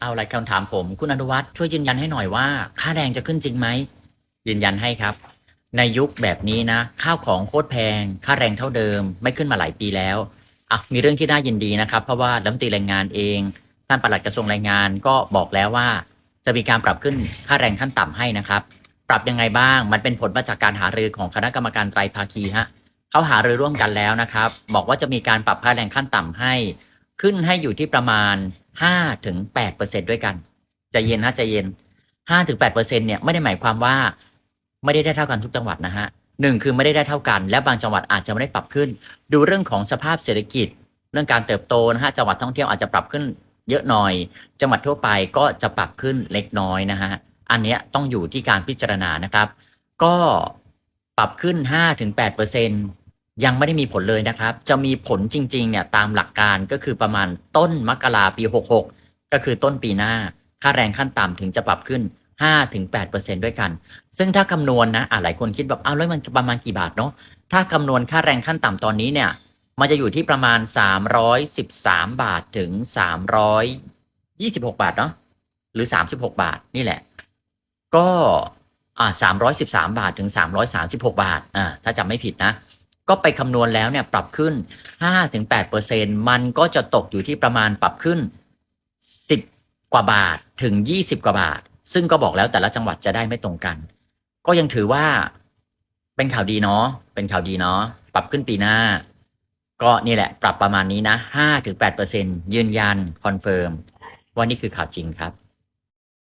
เอาอะไรคำถามผม คุณอนุวัฒน์ช่วยยืนยันให้หน่อยว่า ค่าแรงจะขึ้นจริงไหมยืนยันให้ครับ ในยุคแบบนี้นะ ข้าวของโคตรแพง ค่าแรงเท่าเดิม ไม่ขึ้นมาหลายปีแล้วอะมีเรื่องที่น่ายินดีนะครับ เพราะว่ารัฐมนตรีแรงงานเองท่านปลัดกระทรวงแรงงานก็บอกแล้วว่า จะมีการปรับขึ้นค่าแรงขั้นต่ำให้นะครับ ปรับยังไงบ้างมันเป็นผลมาจากการหารือของคณะกรรมการไตรภาคีฮะเขาหารือร่วมกันแล้วนะครับ บอกว่าจะมีการปรับค่าแรงขั้นต่ำให้ ขึ้นให้อยู่ที่ประมาณ 5ถึง8เปอร์เซ็นด้วยกันใจเย็นนะใจเย็น5ถึง8เปอร์เซ็นเนี่ยไม่ได้หมายความว่า ไม่ได้ได้เท่ากันทุกจังหวัดนะฮะหนึ่งคือไม่ได้ได้เท่ากัน และบางจังหวัดอาจจะไม่ได้ปรับขึ้น ดูเรื่องของสภาพเศรษฐกิจ เรื่องการเติบโตนะฮะจังหวัดท่องเที่ยวอาจจะปรับขึ้นเยอะหน่อย จังหวัดทั่วไปก็จะปรับขึ้นเล็กน้อยนะฮะอันเนี้ยต้องอยู่ที่การพิจารณานะครับ ก็ปรับขึ้น5ถึง8เปอร์เซ็น ยังไม่ได้มีผลเลยนะครับ จะมีผลจริงๆเนี่ยตามหลักการก็คือประมาณต้นมกราปี 66 ก็คือต้นปีหน้า ค่าแรงขั้นต่ำถึงจะปรับขึ้น5ถึง8เปอร์เซ็นด้วยกัน ซึ่งถ้าคำนวณนะอะหลายคนคิดแบบอ้าวแล้วมันประมาณกี่บาทเนาะถ้าคำนวณค่าแรงขั้นต่ำตอนนี้เนี่ย มันจะอยู่ที่ประมาณ 313 บาทถึง 326 บาทเนาะหรือ 36 บาทนี่แหละ ก็อ่า313 บาทถึง 336 บาทอ่าถ้าจำไม่ผิดนะ ก็ไปคำนวณแล้วเนี่ยปรับขึ้น 5-8เปอร์เซ็นมันก็จะตกอยู่ที่ประมาณปรับขึ้น 10 กว่าบาทถึง 20 กว่าบาท ซึ่งก็บอกแล้วแต่ละจังหวัดจะได้ไม่ตรงกัน ก็ยังถือว่าเป็นข่าวดีเนาะเป็นข่าวดีเนาะปรับขึ้นปีหน้า ก็นี่แหละ ปรับประมาณนี้นะ 5-8เปอร์เซ็นยืนยันคอนเฟิร์มว่านี่คือข่าวจริงครับ